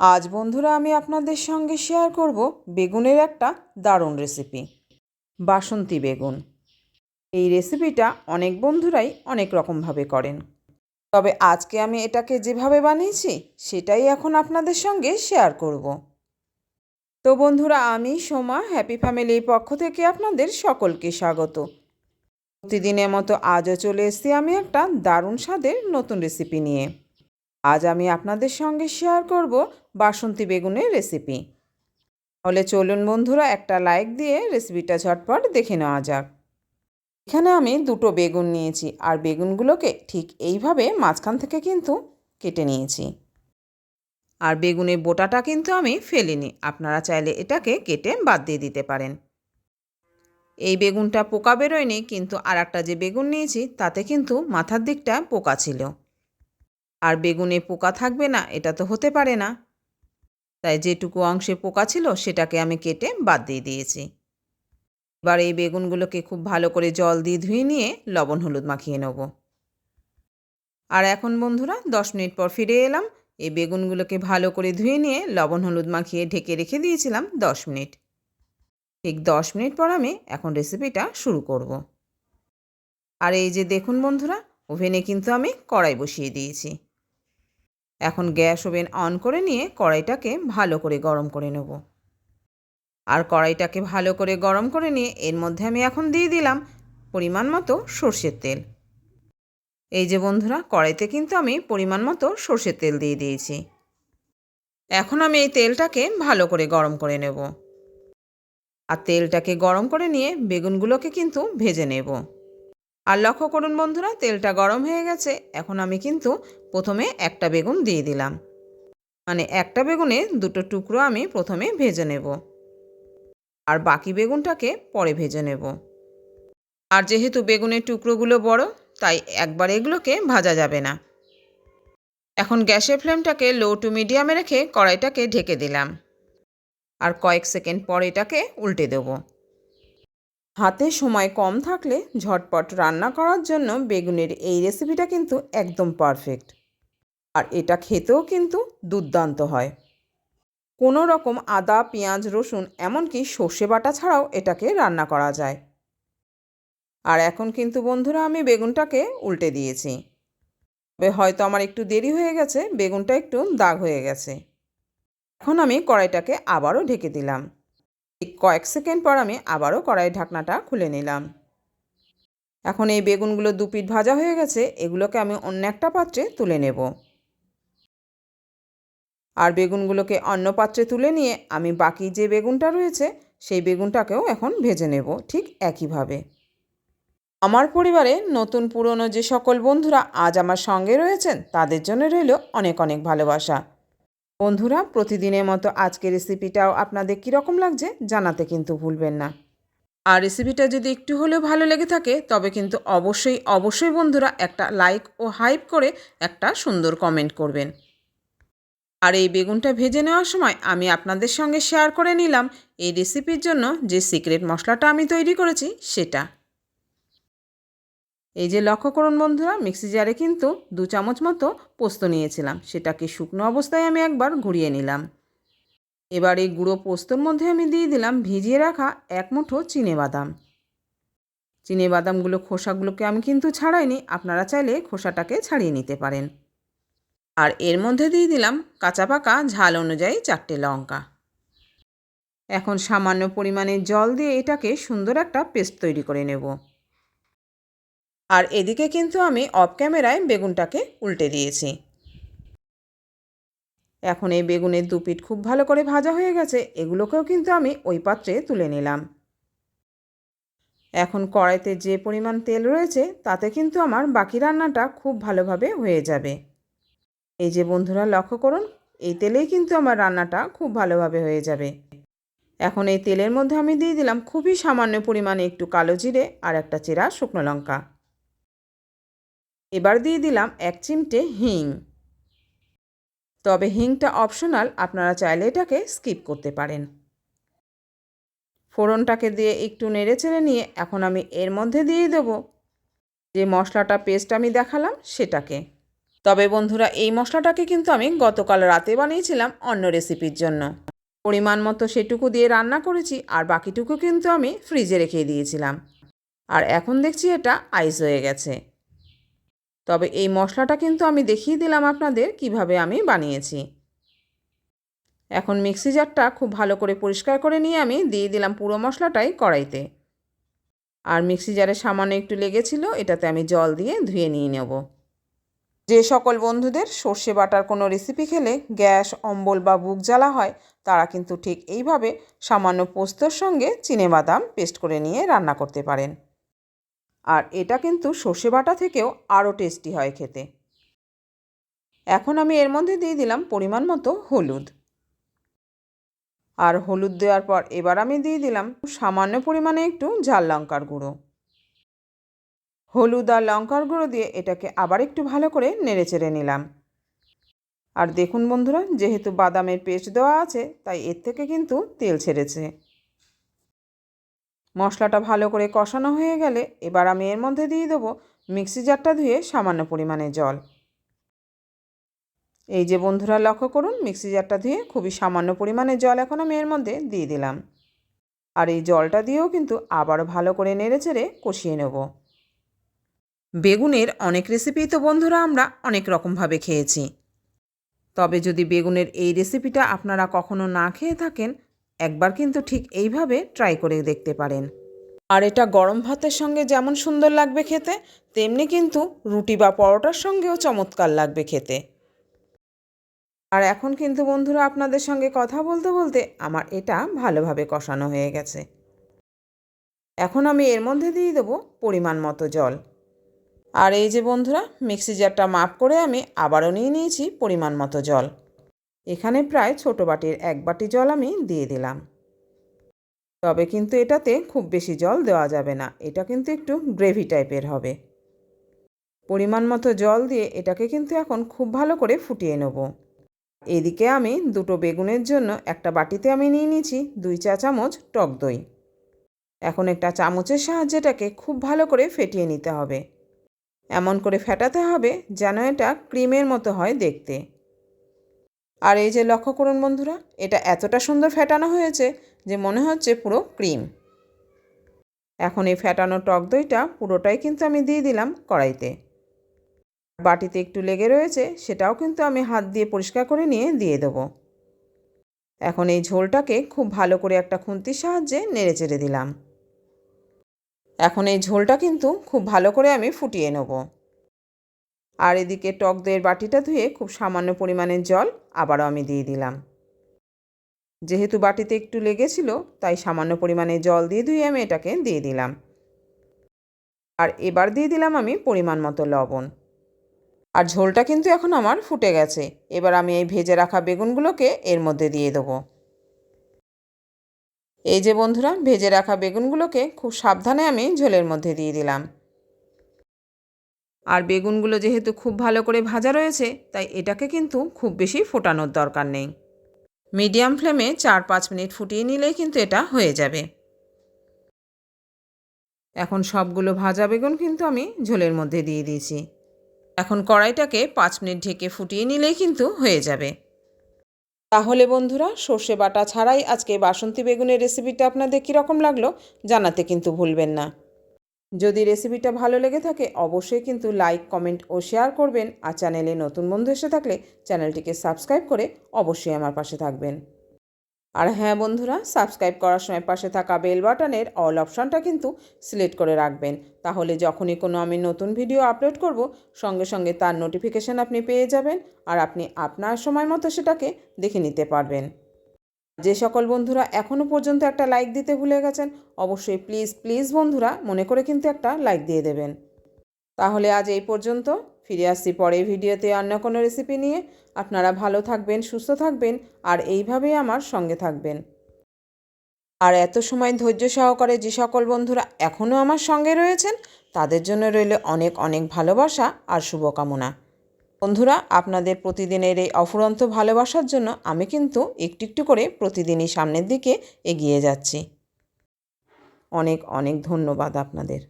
আজ বন্ধুরা আমি আপনাদের সঙ্গে শেয়ার করব বেগুনের একটা দারুণ রেসিপি বাসন্তী বেগুন। এই রেসিপিটা অনেক বন্ধুরাই অনেক রকমভাবে করেন। তবে আজকে আমি এটাকে যেভাবে বানিয়েছি, সেটাই এখন আপনাদের সঙ্গে শেয়ার করব। তো বন্ধুরা, আমি সোমা হ্যাপি ফ্যামিলির পক্ষ থেকে আপনাদের সকলকে স্বাগত। প্রতিদিনের মতো আজও চলে এসেছি আমি একটা দারুণ স্বাদের নতুন রেসিপি নিয়ে। আজ আমি আপনাদের সঙ্গে শেয়ার করব বাসন্তী বেগুনের রেসিপি তাহলে চলুন বন্ধুরা, একটা লাইক দিয়ে রেসিপিটা ঝটপট দেখে নেওয়া যাক। এখানে আমি দুটো বেগুন নিয়েছি আর বেগুনগুলোকে ঠিক এইভাবে মাঝখান থেকে কিন্তু কেটে নিয়েছি। আর বেগুনের বোটাটা কিন্তু আমি ফেলিনি, আপনারা চাইলে এটাকে কেটে বাদ দিয়ে দিতে পারেন। এই বেগুনটা পোকা বেরোয়নি, কিন্তু আর একটা যে বেগুন নিয়েছি, তাতে কিন্তু মাথার দিকটা পোকা ছিল। আর বেগুনে পোকা থাকবে না, এটা তো হতে পারে না। তাই যেটুকু অংশে পোকা ছিল, সেটাকে আমি কেটে বাদ দিয়ে দিয়েছি। এবার এই বেগুনগুলোকে খুব ভালো করে জল দিয়ে ধুয়ে নিয়ে লবণ হলুদ মাখিয়ে নেব। আর এখন বন্ধুরা, দশ মিনিট পর ফিরে এলাম। এই বেগুনগুলোকে ভালো করে ধুয়ে নিয়ে লবণ হলুদ মাখিয়ে ঢেকে রেখে দিয়েছিলাম দশ মিনিট। ঠিক দশ মিনিট পর আমি এখন রেসিপিটা শুরু করব। আর এই যে দেখুন বন্ধুরা, ওভেনে কিন্তু আমি কড়াই বসিয়ে দিয়েছি। এখন গ্যাস ওভেন অন করে নিয়ে কড়াইটাকে ভালো করে গরম করে নেব। আর কড়াইটাকে ভালো করে গরম করে নিয়ে এর মধ্যে আমি এখন দিয়ে দিলাম পরিমাণ মতো সর্ষের তেল। এই যে বন্ধুরা, কড়াইতে কিন্তু আমি পরিমাণ মতো সর্ষের তেল দিয়ে দিয়েছি। এখন আমি এই তেলটাকে ভালো করে গরম করে নেব। আর তেলটাকে গরম করে নিয়ে বেগুনগুলোকে কিন্তু ভেজে নেব। আর লক্ষ্য করুন বন্ধুরা, তেলটা গরম হয়ে গেছে। এখন আমি কিন্তু প্রথমে একটা বেগুন দিয়ে দিলাম। মানে একটা বেগুনে দুটো টুকরো আমি প্রথমে ভেজে নেব। আর বাকি বেগুনটাকে পরে ভেজে নেব। আর যেহেতু বেগুনের টুকরোগুলো বড়, তাই একবার এগুলোকে ভাজা যাবে না। এখন গ্যাসের ফ্লেমটাকে লো টু মিডিয়ামে রেখে কড়াইটাকে ঢেকে দিলাম। আর কয়েক সেকেন্ড পর এটাকে উল্টে দেবো। হাতে সময় কম থাকলে ঝটপট রান্না করার জন্য বেগুনের এই রেসিপিটা কিন্তু একদম পারফেক্ট। আর এটা খেতেও কিন্তু দুর্দান্ত হয়। কোনো রকম আদা, পেঁয়াজ, রসুন এমনকি সর্ষে বাটা ছাড়াও এটাকে রান্না করা যায়। আর এখন কিন্তু বন্ধুরা আমি বেগুনটাকে উল্টে দিয়েছি। হয়তো আমার একটু দেরি হয়ে গেছে, বেগুনটা একটু দাগ হয়ে গেছে। এখন আমি কড়াইটাকে আবারও ঢেকে দিলাম। কয়েক সেকেন্ড পর আমি আবারও কড়াইয়ের ঢাকনাটা খুলে নিলাম। এখন এই বেগুনগুলো দু পিঠ ভাজা হয়ে গেছে, এগুলোকে আমি অন্য একটা পাত্রে তুলে নেব। আর বেগুনগুলোকে অন্য পাত্রে তুলে নিয়ে আমি বাকি যে বেগুনটা রয়েছে, সেই বেগুনটাকেও এখন ভেজে নেব ঠিক একইভাবে। আমার পরিবারে নতুন পুরনো যে সকল বন্ধুরা আজ আমার সঙ্গে রয়েছেন, তাদের জন্য রইল অনেক অনেক ভালোবাসা। বন্ধুরা, প্রতিদিনের মতো আজকের রেসিপিটাও আপনাদের কীরকম লাগছে জানাতে কিন্তু ভুলবেন না। আর রেসিপিটা যদি একটু হলেও ভালো লেগে থাকে, তবে কিন্তু অবশ্যই অবশ্যই বন্ধুরা একটা লাইক ও হাইপ করে একটা সুন্দর কমেন্ট করবেন। আর এই বেগুনটা ভেজে নেওয়ার সময় আমি আপনাদের সঙ্গে শেয়ার করে নিলাম এই রেসিপির জন্য যে সিক্রেট মশলাটা আমি তৈরি করেছি সেটা। এই যে লক্ষ্য করুন বন্ধুরা, মিক্সি জারে কিন্তু দু চামচ মতো পোস্ত নিয়েছিলাম। সেটাকে শুকনো অবস্থায় আমি একবার ঘুরিয়ে নিলাম। এবার এই গুঁড়ো পোস্তর মধ্যে আমি দিয়ে দিলাম ভিজিয়ে রাখা এক মুঠো চিনে বাদাম। চিনে বাদামগুলো খোসাগুলোকে আমি কিন্তু ছাড়াইনি, আপনারা চাইলে খোসাটাকে ছাড়িয়ে নিতে পারেন। আর এর মধ্যে দিয়ে দিলাম কাঁচা পাকা ঝাল অনুযায়ী চারটে লঙ্কা। এখন সামান্য পরিমাণে জল দিয়ে এটাকে সুন্দর একটা পেস্ট তৈরি করে নেব। আর এদিকে কিন্তু আমি অফ ক্যামেরায় বেগুনটাকে উল্টে দিয়েছি। এখন এই বেগুনের দু পিঠ খুব ভালো করে ভাজা হয়ে গেছে, এগুলোকেও কিন্তু আমি ওই পাত্রে তুলে নিলাম। এখন কড়াইতে যে পরিমাণ তেল রয়েছে, তাতে কিন্তু আমার বাকি রান্নাটা খুব ভালোভাবে হয়ে যাবে। এই যে বন্ধুরা, লক্ষ্য করুন, এই তেলেই কিন্তু আমার রান্নাটা খুব ভালোভাবে হয়ে যাবে। এখন এই তেলের মধ্যে আমি দিয়ে দিলাম খুবই সামান্য পরিমাণে একটু কালো জিরে আর একটা চেরা শুকনো লঙ্কা। এবার দিয়ে দিলাম এক চিমটে হিং। তবে হিংটা অপশনাল, আপনারা চাইলে এটাকে স্কিপ করতে পারেন। ফোড়নটাকে দিয়ে একটু নেড়ে চেড়ে নিয়ে এখন আমি এর মধ্যে দিয়ে দেব। যে মশলাটা পেস্ট আমি দেখালাম সেটাকে। তবে বন্ধুরা, এই মশলাটাকে কিন্তু আমি গতকাল রাতে বানিয়েছিলাম অন্য রেসিপির জন্য। পরিমাণ মতো সেটুকু দিয়ে রান্না করেছি আর বাকিটুকু কিন্তু আমি ফ্রিজে রেখে দিয়েছিলাম। আর এখন দেখছি এটা আইস হয়ে গেছে। তবে এই মশলাটা কিন্তু আমি দেখিয়ে দিলাম আপনাদের কীভাবে আমি বানিয়েছি। এখন মিক্সি জারটা খুব ভালো করে পরিষ্কার করে নিয়ে আমি দিয়ে দিলাম পুরো মশলাটাই কড়াইতে। আর মিক্সি জারে সামান্য একটু লেগেছিল এটাতে আমি জল দিয়ে ধুয়ে নিয়ে নেব। যে সকল বন্ধুদের সর্ষে বাটার কোনো রেসিপি খেলে গ্যাস, অম্বল বা বুক জ্বালা হয়, তারা কিন্তু ঠিক এইভাবে সামান্য পোস্তর সঙ্গে বাদাম পেস্ট করে নিয়ে রান্না করতে পারেন। আর এটা কিন্তু সর্ষে বাটা থেকেও আরও টেস্টি হয় খেতে। এখন আমি এর মধ্যে দিয়ে দিলাম পরিমাণ মতো হলুদ। আর হলুদ দেওয়ার পর এবার আমি দিয়ে দিলাম সামান্য পরিমাণে একটু ঝাল লঙ্কার গুঁড়ো। হলুদ আর লঙ্কার গুঁড়ো দিয়ে এটাকে আবার একটু ভালো করে নেড়ে চেড়ে নিলাম। আর দেখুন বন্ধুরা, যেহেতু বাদামের পেস্ট দেওয়া আছে, তাই এর থেকে কিন্তু তেল ছেড়েছে। মশলাটা ভালো করে কষানো হয়ে গেলে এবার আমি এর মধ্যে দিয়ে দেবো মিক্সি জারটা ধুয়ে সামান্য পরিমাণে জল। এই যে বন্ধুরা, লক্ষ্য করুন, মিক্সি জারটা ধুয়ে খুবই সামান্য পরিমাণে জল এখন আমি এর মধ্যে দিয়ে দিলাম। আর এই জলটা দিয়েও কিন্তু আবারও ভালো করে নেড়ে চেড়ে কষিয়ে নেব। বেগুনের অনেক রেসিপি তো বন্ধুরা আমরা অনেক রকমভাবে খেয়েছি। তবে যদি বেগুনের এই রেসিপিটা আপনারা কখনো না খেয়ে থাকেন, একবার কিন্তু ঠিক এইভাবে ট্রাই করে দেখতে পারেন। আর এটা গরম ভাতের সঙ্গে যেমন সুন্দর লাগবে খেতে, তেমনি কিন্তু রুটি বা পরোটার সঙ্গেও চমৎকার লাগবে খেতে। আর এখন কিন্তু বন্ধুরা আপনাদের সঙ্গে কথা বলতে বলতে আমার এটা ভালোভাবে কষানো হয়ে গেছে। এখন আমি এর মধ্যে দিয়ে দেবো পরিমাণ মতো জল। আর এই যে বন্ধুরা, মিক্সি জারটা মাপ করে আমি আবারও নিয়ে নিয়েছি পরিমাণ মতো জল। এখানে প্রায় ছোট বাটির এক বাটি জল আমি দিয়ে দিলাম। তবে কিন্তু এটাতে খুব বেশি জল দেওয়া যাবে না, এটা কিন্তু একটু গ্রেভি টাইপের হবে। পরিমাণ মতো জল দিয়ে এটাকে কিন্তু এখন খুব ভালো করে ফুটিয়ে নেব। এদিকে আমি দুটো বেগুনের জন্য একটা বাটিতে আমি নিয়ে নিয়েছি দুই চা চামচ টক দই। এখন একটা চামচের সাহায্যে এটাকে খুব ভালো করে ফেটিয়ে নিতে হবে। এমন করে ফেটাতে হবে যেন এটা ক্রিমের মতো হয় দেখতে। আর এই যে লক্ষ্য করুন বন্ধুরা, এটা এতটা সুন্দর ফেটানো হয়েছে যে মনে হচ্ছে পুরো ক্রিম। এখন এই ফেটানো টক দইটা পুরোটাই কিন্তু আমি দিয়ে দিলাম কড়াইতে। বাটিতে একটু লেগে রয়েছে, সেটাও কিন্তু আমি হাত দিয়ে পরিষ্কার করে নিয়ে দিয়ে দেবো। এখন এই ঝোলটাকে খুব ভালো করে একটা খুন্তির সাহায্যে নেড়ে চেড়ে দিলাম। এখন এই ঝোলটা কিন্তু খুব ভালো করে আমি ফুটিয়ে নেব। আর এদিকে টক দইয়ের বাটিটা ধুয়ে খুব সামান্য পরিমাণের জল আবারও আমি দিয়ে দিলাম। যেহেতু বাটিতে একটু লেগেছিল, তাই সামান্য পরিমাণে জল দিয়ে ধুয়ে আমি এটাকে দিয়ে দিলাম। আর এবার দিয়ে দিলাম আমি পরিমাণ মতো লবণ। আর ঝোলটা কিন্তু এখন আমার ফুটে গেছে। এবার আমি এই ভেজে রাখা বেগুনগুলোকে এর মধ্যে দিয়ে দেবো। এই যে বন্ধুরা, ভেজে রাখা বেগুনগুলোকে খুব সাবধানে আমি ঝোলের মধ্যে দিয়ে দিলাম। আর বেগুনগুলো যেহেতু খুব ভালো করে ভাজা রয়েছে, তাই এটাকে কিন্তু খুব বেশি ফোটানোর দরকার নেই। মিডিয়াম ফ্লেমে চার পাঁচ মিনিট ফুটিয়ে নিলেই কিন্তু এটা হয়ে যাবে। এখন সবগুলো ভাজা বেগুন কিন্তু আমি ঝোলের মধ্যে দিয়ে দিয়েছি। এখন কড়াইটাকে পাঁচ মিনিট ঢেকে ফুটিয়ে নিলেই কিন্তু হয়ে যাবে। তাহলে বন্ধুরা, সর্ষে বাটা ছাড়াই আজকে বাসন্তী বেগুনের রেসিপিটা আপনাদের কীরকম লাগল জানাতে কিন্তু ভুলবেন না। যদি রেসিপিটা ভালো লেগে থাকে, অবশ্যই কিন্তু লাইক, কমেন্ট ও শেয়ার করবেন। আর চ্যানেলে নতুন বন্ধু এসে থাকলে চ্যানেলটিকে সাবস্ক্রাইব করে অবশ্যই আমার পাশে থাকবেন। আর হ্যাঁ বন্ধুরা সাবস্ক্রাইব করার সময় পাশে থাকা বেল বাটনের অল অপশানটা কিন্তু সিলেক্ট করে রাখবেন। তাহলে যখনই কোনো আমি নতুন ভিডিও আপলোড করব, সঙ্গে সঙ্গে তার নোটিফিকেশান আপনি পেয়ে যাবেন আর আপনি আপনার সময় মতো সেটাকে দেখে নিতে পারবেন। যে সকল বন্ধুরা এখনও পর্যন্ত একটা লাইক দিতে ভুলে গেছেন, অবশ্যই প্লিজ প্লিজ বন্ধুরা মনে করে কিন্তু একটা লাইক দিয়ে দেবেন। তাহলে আজ এই পর্যন্ত। ফিরে আসছি পরে ভিডিওতে অন্য কোনো রেসিপি নিয়ে। আপনারা ভালো থাকবেন, সুস্থ থাকবেন, আর এইভাবেই আমার সঙ্গে থাকবেন। আর এত সময় ধৈর্য সহকারে যে সকল বন্ধুরা এখনও আমার সঙ্গে রয়েছেন, তাদের জন্য রইল অনেক অনেক ভালোবাসা আর শুভকামনা। বন্ধুরা, আপনাদের প্রতিদিনের এই অফুরন্ত ভালোবাসার জন্য আমি কিন্তু একটু একটু করে প্রতিদিনই সামনের দিকে এগিয়ে যাচ্ছি। অনেক অনেক ধন্যবাদ আপনাদের।